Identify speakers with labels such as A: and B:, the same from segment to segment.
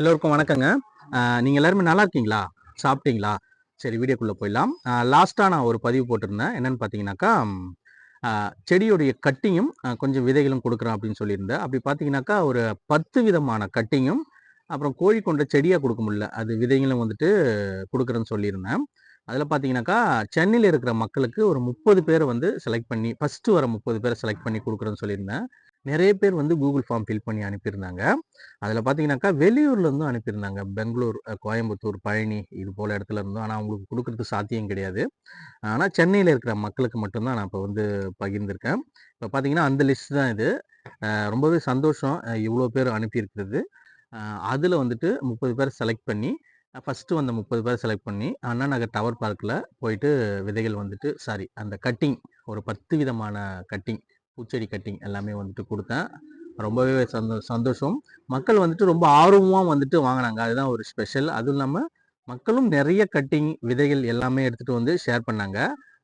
A: எல்லோருக்கும் வணக்கங்க. நீங்கள் எல்லாருமே நல்லா இருக்கீங்களா? சாப்பிட்டீங்களா? சரி வீடியோக்குள்ளே போயிடலாம். லாஸ்ட்டாக நான் ஒரு பதிவு போட்டிருந்தேன். என்னன்னு பார்த்தீங்கன்னாக்கா செடியுடைய கட்டிங்கும் கொஞ்சம் விதைகளும் கொடுக்குறேன் அப்படின்னு சொல்லியிருந்தேன். அப்படி பார்த்தீங்கன்னாக்கா ஒரு பத்து விதமான கட்டிங்கும் அப்புறம் கோழி கொண்ட செடியாக கொடுக்க முடியல. அது விதைகளும் வந்துட்டு கொடுக்குறேன்னு சொல்லியிருந்தேன். அதில் பார்த்தீங்கன்னாக்கா சென்னையில் இருக்கிற மக்களுக்கு ஒரு முப்பது பேரை வந்து செலக்ட் பண்ணி ஃபஸ்ட்டு வர முப்பது பேரை செலக்ட் பண்ணி கொடுக்குறேன்னு சொல்லியிருந்தேன். நிறைய பேர் வந்து கூகுள் ஃபார்ம் ஃபில் பண்ணி அனுப்பியிருந்தாங்க. அதில் பார்த்தீங்கன்னாக்கா வெளியூர்லேருந்தும் அனுப்பியிருந்தாங்க. பெங்களூர் கோயம்புத்தூர் பழனி இது போல் இடத்துல இருந்தும். ஆனால் அவங்களுக்கு கொடுக்குறது சாத்தியம் கிடையாது. ஆனால் சென்னையில் இருக்கிற மக்களுக்கு மட்டும்தான் நான் இப்போ வந்து பகிர்ந்திருக்கேன். இப்போ பார்த்தீங்கன்னா அந்த லிஸ்ட் தான் இது. ரொம்பவே சந்தோஷம். இவ்வளோ பேர் அனுப்பியிருக்கிறது. அதில் வந்துட்டு முப்பது பேர் செலக்ட் பண்ணி ஃபஸ்ட்டு வந்த முப்பது பேர் செலக்ட் பண்ணி அண்ணா நகர் டவர் பார்க்கில் போயிட்டு விதைகள் வந்துட்டு சாரி அந்த கட்டிங் ஒரு பத்து விதமான கட்டிங் பூச்செடி கட்டிங் எல்லாமே வந்துட்டு கொடுத்தேன். ரொம்பவே சந்தோ சந்தோஷம். மக்கள் வந்துட்டு ரொம்ப ஆர்வமாக வந்துட்டு வாங்கினாங்க. அதுதான் ஒரு ஸ்பெஷல். அதுவும் இல்லாமல் மக்களும் நிறைய கட்டிங் விதைகள் எல்லாமே எடுத்துகிட்டு வந்து ஷேர் பண்ணாங்க.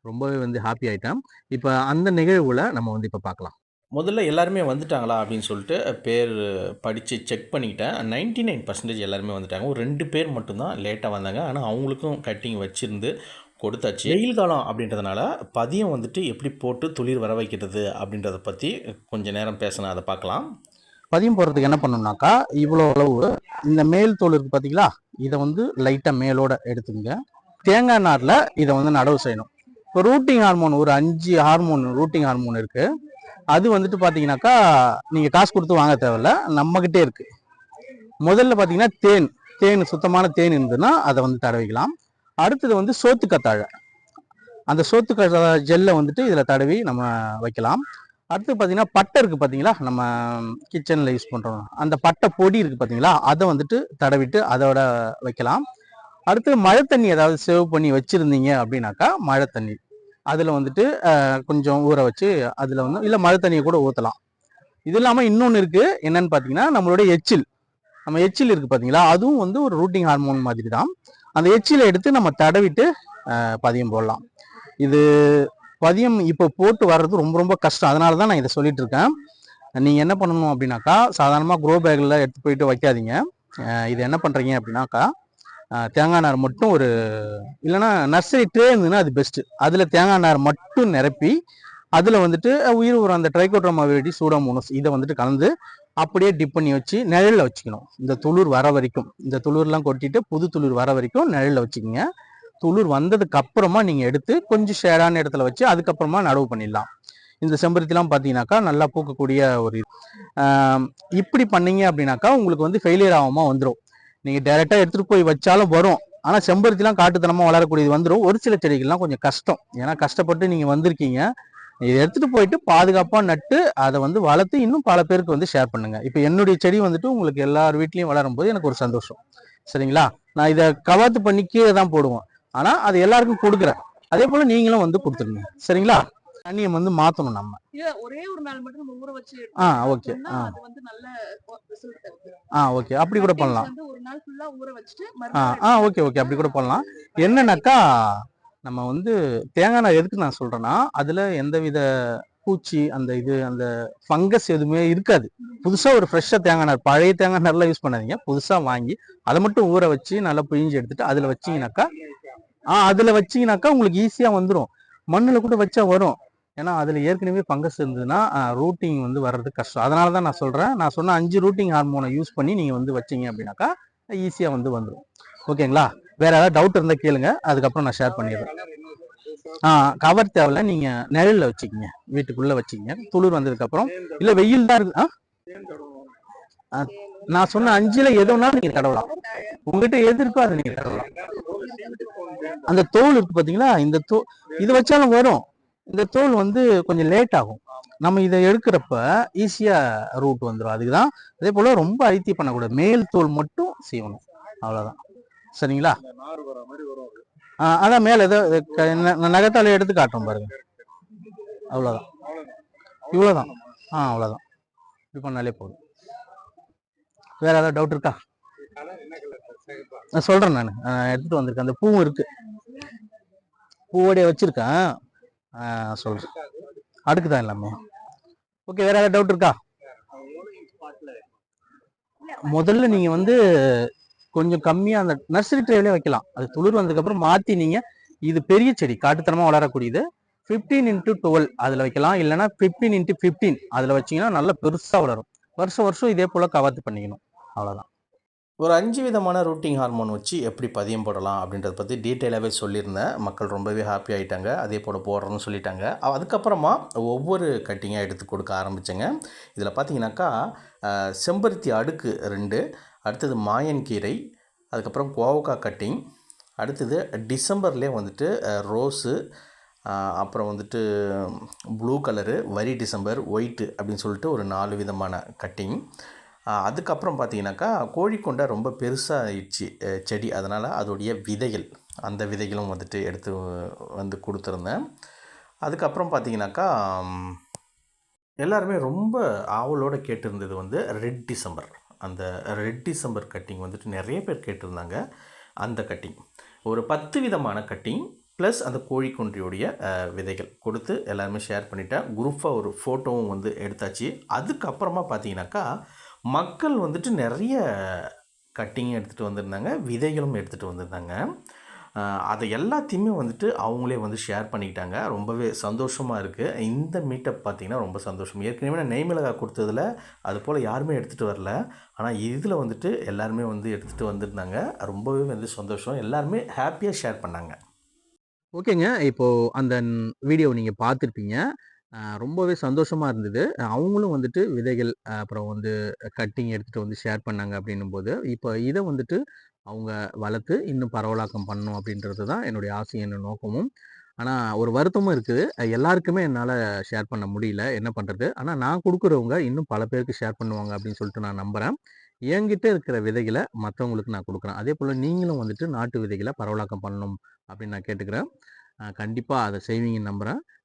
A: ரொம்பவே வந்து ஹாப்பி ஆகிட்டேன் இப்போ அந்த நிகழ்வில் நம்ம வந்து இப்போ பார்க்கலாம்
B: முதல்ல எல்லாருமே வந்துட்டாங்களா அப்படின்னு சொல்லிட்டு பேர் படித்து செக் பண்ணிக்கிட்டேன். 99% நைன் பர்சன்டேஜ் எல்லாருமே வந்துட்டாங்க. ஒரு ரெண்டு பேர் மட்டும்தான் லேட்டாக வந்தாங்க. ஆனால் அவங்களுக்கும் கட்டிங் வச்சுருந்து கொடுத்தாச்சு. வெயில் காலம் அப்படின்றதுனால பதியம் வந்துட்டு எப்படி போட்டு துளிர் வர வைக்கிறது அப்படின்றத பற்றி கொஞ்சம் நேரம் பேசினேன் அதை பார்க்கலாம்.
A: பதியம் போடுறதுக்கு என்ன பண்ணணும்னாக்கா இவ்வளோ அளவு இந்த மேல் தோல் இருக்கு பார்த்தீங்களா இதை வந்து லைட்டாக மேலோட எடுத்துங்க தேங்காய் நாரில் இதை வந்து நடவு செய்யணும். இப்போ ரூட்டிங் ஹார்மோன் ஒரு அஞ்சு ஹார்மோன் ரூட்டிங் ஹார்மோன் இருக்கு. அது வந்துட்டு பார்த்தீங்கன்னாக்கா நீங்கள் காசு கொடுத்து வாங்க தேவையில்ல நம்மகிட்டே இருக்கு. முதல்ல பார்த்தீங்கன்னா தேன் தேன் சுத்தமான தேன் இருந்ததுன்னா அதை வந்து தடவிக்கலாம். அடுத்தது வந்து சோத்து கத்தாழை அந்த சோத்து கத்தாழை ஜெல்லை வந்துட்டு இதில் தடவி நம்ம வைக்கலாம். அடுத்து பார்த்தீங்கன்னா பட்டை இருக்குது பார்த்தீங்களா நம்ம கிச்சனில் யூஸ் பண்ணுறோம் அந்த பட்டை பொடி இருக்குது பார்த்தீங்களா அதை வந்துட்டு தடவிட்டு அதோட வைக்கலாம். அடுத்து மழை தண்ணி ஏதாவது சேவ் பண்ணி வச்சுருந்தீங்க அப்படின்னாக்கா மழை தண்ணி. அதில் வந்துட்டு கொஞ்சம் ஊற வச்சு அதில் வந்து இல்லை மழை தண்ணியை கூட ஊற்றலாம் இது இல்லாமல் இன்னொன்று இருக்குது என்னன்னு பார்த்தீங்கன்னா நம்மளுடைய எச்சில். நம்ம எச்சில் இருக்குது பார்த்தீங்களா அதுவும் வந்து ஒரு ரூட்டிங் ஹார்மோன் மாதிரி தான் அந்த எச்சிலை எடுத்து நம்ம தடவிட்டு பதியம் போடலாம். இது பதியம் இப்போ போட்டு வர்றது ரொம்ப ரொம்ப கஷ்டம். அதனால தான் நான் இதை சொல்லிட்டு இருக்கேன் நீங்கள் என்ன பண்ணணும் அப்படின்னாக்கா சாதாரணமாக க்ரோ பேக்கில் எடுத்து போயிட்டு வைக்காதீங்க. இது என்ன பண்ணுறீங்க அப்படின்னாக்கா தேங்காய் நார் மட்டும் ஒரு இல்லைன்னா நர்சரி ட்ரே இருந்ததுன்னா அது பெஸ்ட்டு அதில் தேங்காய் நார் மட்டும் நிரப்பி அதில் வந்துட்டு உயிர் உரம் அந்த ட்ரைகோட்ரோமா வெடி சூடோமோனஸ் இதை வந்துட்டு கலந்து அப்படியே டிப் பண்ணி வச்சு நிழலில் வச்சுக்கணும். இந்த துளிர் வர வரைக்கும் இந்த துளிர்லாம் கொட்டிட்டு புது துளிர் வர வரைக்கும் நிழலில் வச்சுக்கோங்க. துளிர் வந்ததுக்கு அப்புறமா நீங்கள் எடுத்து கொஞ்சம் ஷேடான இடத்துல வச்சு அதுக்கப்புறமா நடவு பண்ணிடலாம். இந்த செம்பருத்திலாம் பார்த்தீங்கன்னாக்கா நல்லா பூக்கக்கூடிய ஒரு இது. இப்படி பண்ணீங்க அப்படின்னாக்கா உங்களுக்கு வந்து ஃபெயிலியர் ஆகாமல் வந்துடும் நீங்கள் டைரெக்டாக எடுத்துகிட்டு போய் வச்சாலும் வரும். ஆனால் செம்பருத்திலாம் காட்டுத்தனமாக வளரக்கூடியது வந்துடும் ஒரு சில செடிகள்லாம் கொஞ்சம் கஷ்டம். ஏன்னா கஷ்டப்பட்டு நீங்கள் வந்திருக்கீங்க. இதை எடுத்துட்டு போயிட்டு பாதுகாப்பா நட்டு அதை வந்து வளர்த்து இன்னும் பல பேருக்கு வந்து ஷேர் பண்ணுங்க. இப்போ என்னுடைய செடி வந்துட்டு உங்களுக்கு எல்லார் வீட்லயும் வளரும் போது எனக்கு ஒரு சந்தோஷம். சரிங்களா? நான் இதை கவாத்து பண்ணி கீழே தான் போடுவேன். ஆனா அது எல்லாருக்கும் கொடுக்குறேன். அதே போல நீங்களும் வந்து கொடுத்துருங்க. சரிங்களா? தண்ணியை வந்து மாத்தணும் நம்ம.
C: ஒரே ஒரு நாள் மட்டும் நம்ம ஊற வச்சு
A: ஆ ஓகே ஆ.
C: அது வந்து நல்ல ரிசல்ட் தருது.
A: ஆ ஓகே அப்படி கூட பண்ணலாம்.
C: ஒரு நாள் ஃபுல்லா ஊற வச்சுட்டு
A: ஆ ஓகே ஓகே அப்படி கூட பண்ணலாம். என்னன்னாக்கா நம்ம வந்து தேங்காய் நார் எதுக்கு நான் சொல்றேன்னா அதுல எந்தவித பூச்சி அந்த இது அந்த ஃபங்கஸ் எதுவுமே இருக்காது. புதுசாக ஒரு ஃப்ரெஷ்ஷாக தேங்காய் நார் பழைய தேங்காய் நார்லாம் யூஸ் பண்ணாதீங்க. புதுசாக வாங்கி அதை மட்டும் ஊற வச்சு நல்லா பிழிஞ்சு எடுத்துட்டு அதில் வச்சீங்கன்னாக்கா ஆ அதில் வச்சீங்கன்னாக்கா உங்களுக்கு ஈஸியாக வந்துடும் மண்ணில் கூட வச்சா வரும். ஏன்னா அதில் ஏற்கனவே ஃபங்கஸ் இருந்ததுன்னா ரூட்டிங் வந்து வர்றது கஷ்டம். அதனால தான் நான் சொல்கிறேன் நான் சொன்ன அஞ்சு ரூட்டிங் ஹார்மோனை யூஸ் பண்ணி நீங்கள் வந்து வச்சீங்க அப்படின்னாக்கா ஈஸியாக வந்து வந்துடும் ஓகேங்களா? வேற ஏதாவது டவுட் இருந்தால் கேளுங்க. அதுக்கப்புறம் நான் ஷேர் பண்ணிடுறேன். ஆ கவர் தேவையில்ல. நீங்க நிழல்ல வச்சுக்கிங்க. வீட்டுக்குள்ள வச்சுக்கிங்க. துளிர் வந்ததுக்கு அப்புறம் இல்ல வெயில் தான் இருக்கு. ஆ? நான் சொன்ன அஞ்சுல எது வேணாலும் நீங்க தடவலாம் உங்ககிட்ட எது இருக்கோ அதை நீங்க தடவலாம் அந்த தோல் இருக்கு பாத்தீங்களா? இந்த தோல் இது வச்சாலும் வரும். இந்த தோல் வந்து கொஞ்சம் லேட் ஆகும். நம்ம இதை எடுக்கிறப்ப ஈஸியா ரூட் வந்துடும் அதுக்கு தான் அதே போல ரொம்ப அழுத்தி பண்ணக்கூடாது. மேல் தோல் மட்டும் செய்யணும். அவ்வளவுதான். சரிங்களா? ஆ, அதான் மேல ஏதோ நகத்தால எடுத்து காட்டுறோம் பாருங்க. அவ்வளவுதான் இவ்வளவுதான் ஆ அவ்வளவுதான் இது பண்ணாலே போதும். வேற ஏதாவது டவுட் இருக்கா? நான் சொல்றேன் நான். எடுத்துட்டு வந்திருக்கேன். அந்த பூவும் இருக்கு. பூவோடைய வச்சிருக்கேன். ஆ, சொல்றேன். அடுக்குதான் எல்லாமே. ஓகே வேற ஏதாவது டவுட் இருக்கா.
D: முதல்ல நீங்க வந்து கொஞ்சம் கம்மியா அந்த நர்சரி ட்ரேவிலே வைக்கலாம். அது துளிர் வந்ததுக்கு அப்புறம் மாத்தி நீங்க இது பெரிய செடி காட்டுத்தனமா வளரக்கூடியது. 15 இன்ட்டு டுவெல் அதுல வைக்கலாம். இல்லைன்னா 15 இன்ட்டு ஃபிஃப்டீன் அதுல வச்சீங்கன்னா நல்லா பெருசா வளரும். வருஷம் வருஷம் இதே போல கவாத்து பண்ணிக்கணும். அவ்வளவுதான்.
A: ஒரு அஞ்சு விதமான ரூட்டிங் ஹார்மோன் வச்சு எப்படி பதியம் போடலாம் அப்படின்றத பற்றி டீட்டெயிலாகவே சொல்லியிருந்தேன். மக்கள் ரொம்பவே ஹாப்பி ஆகிட்டாங்க அதே போல் போடுறோன்னு சொல்லிட்டாங்க. அதுக்கப்புறமா ஒவ்வொரு கட்டிங்காக எடுத்து கொடுக்க ஆரம்பித்தேங்க இதில் பார்த்தீங்கன்னாக்கா செம்பருத்தி அடுக்கு ரெண்டு அடுத்தது மாயன்கீரை அதுக்கப்புறம் கோவக்காய் கட்டிங் அடுத்தது டிசம்பர்லேயே வந்துட்டு ரோஸு அப்புறம் வந்துட்டு ப்ளூ கலரு வரி டிசம்பர் ஒயிட்டு அப்படின்னு சொல்லிட்டு ஒரு நாலு விதமான கட்டிங் அதுக்கப்புறம் பார்த்தீங்கன்னாக்கா கோழிக்கொண்டை ரொம்ப பெருசாகிடுச்சு செடி. அதனால் அதோடைய விதைகள் அந்த விதைகளும் வந்துட்டு எடுத்து வந்து கொடுத்துருந்தேன். அதுக்கப்புறம் பார்த்தீங்கன்னாக்கா எல்லாருமே ரொம்ப ஆவலோடு கேட்டிருந்தது வந்து ரெட் டிசம்பர். அந்த ரெட் டிசம்பர் கட்டிங் வந்துட்டு நிறைய பேர் கேட்டிருந்தாங்க அந்த கட்டிங். ஒரு பத்து விதமான கட்டிங் ப்ளஸ் அந்த கோழிக்குன்றியுடைய விதைகள் கொடுத்து எல்லாருமே ஷேர் பண்ணிட்டேன். குரூப்பாக ஒரு ஃபோட்டோவும் வந்து எடுத்தாச்சு. அதுக்கப்புறமா பார்த்தீங்கன்னாக்கா மக்கள் வந்துட்டு நிறைய கட்டிங் எடுத்துகிட்டு வந்திருந்தாங்க விதைகளும் எடுத்துகிட்டு வந்திருந்தாங்க. அதை எல்லாத்தையுமே வந்துட்டு அவங்களே வந்து ஷேர் பண்ணிக்கிட்டாங்க. ரொம்பவே சந்தோஷமாக இருக்குது இந்த மீட்டப் பார்த்தீங்கன்னா ரொம்ப சந்தோஷம். ஏற்கனவே நான் நெய்மிளகா கொடுத்ததில் அது போல் யாருமே எடுத்துகிட்டு வரல. ஆனால் இதில் வந்துட்டு எல்லாருமே வந்து எடுத்துகிட்டு வந்திருந்தாங்க. ரொம்பவே வந்து சந்தோஷம். எல்லாருமே ஹாப்பியாக ஷேர் பண்ணாங்க.
D: ஓகேங்க. இப்போது அந்த வீடியோ நீங்கள் பார்த்துருப்பீங்க. ரொம்பவே சந்தோஷமாக இருந்தது. அவங்களும் வந்துட்டு விதைகள் அப்புறம் வந்து கட்டிங் எடுத்துட்டு வந்து ஷேர் பண்ணாங்க அப்படின்னும் போது இப்போ இதை வந்துட்டு அவங்க வளர்த்து இன்னும் பரவலாக்கம் பண்ணணும் அப்படின்றது தான் என்னுடைய ஆசை என்ன நோக்கமும். ஆனால் ஒரு வருத்தமும் இருக்குது. எல்லாருக்குமே என்னால் ஷேர் பண்ண முடியல. என்ன பண்ணுறது ஆனால் நான் கொடுக்குறவங்க இன்னும் பல பேருக்கு ஷேர் பண்ணுவாங்க அப்படின்னு சொல்லிட்டு நான் நம்புகிறேன் என்கிட்ட இருக்கிற விதைகளை மற்றவங்களுக்கு நான் கொடுக்குறேன். அதே போல் நீங்களும் வந்துட்டு நாட்டு விதைகளை பரவலாக்கம் பண்ணணும் அப்படின்னு நான் கேட்டுக்கிறேன். கண்டிப்பாக அதை செய்வீங்கன்னு நம்புகிறேன்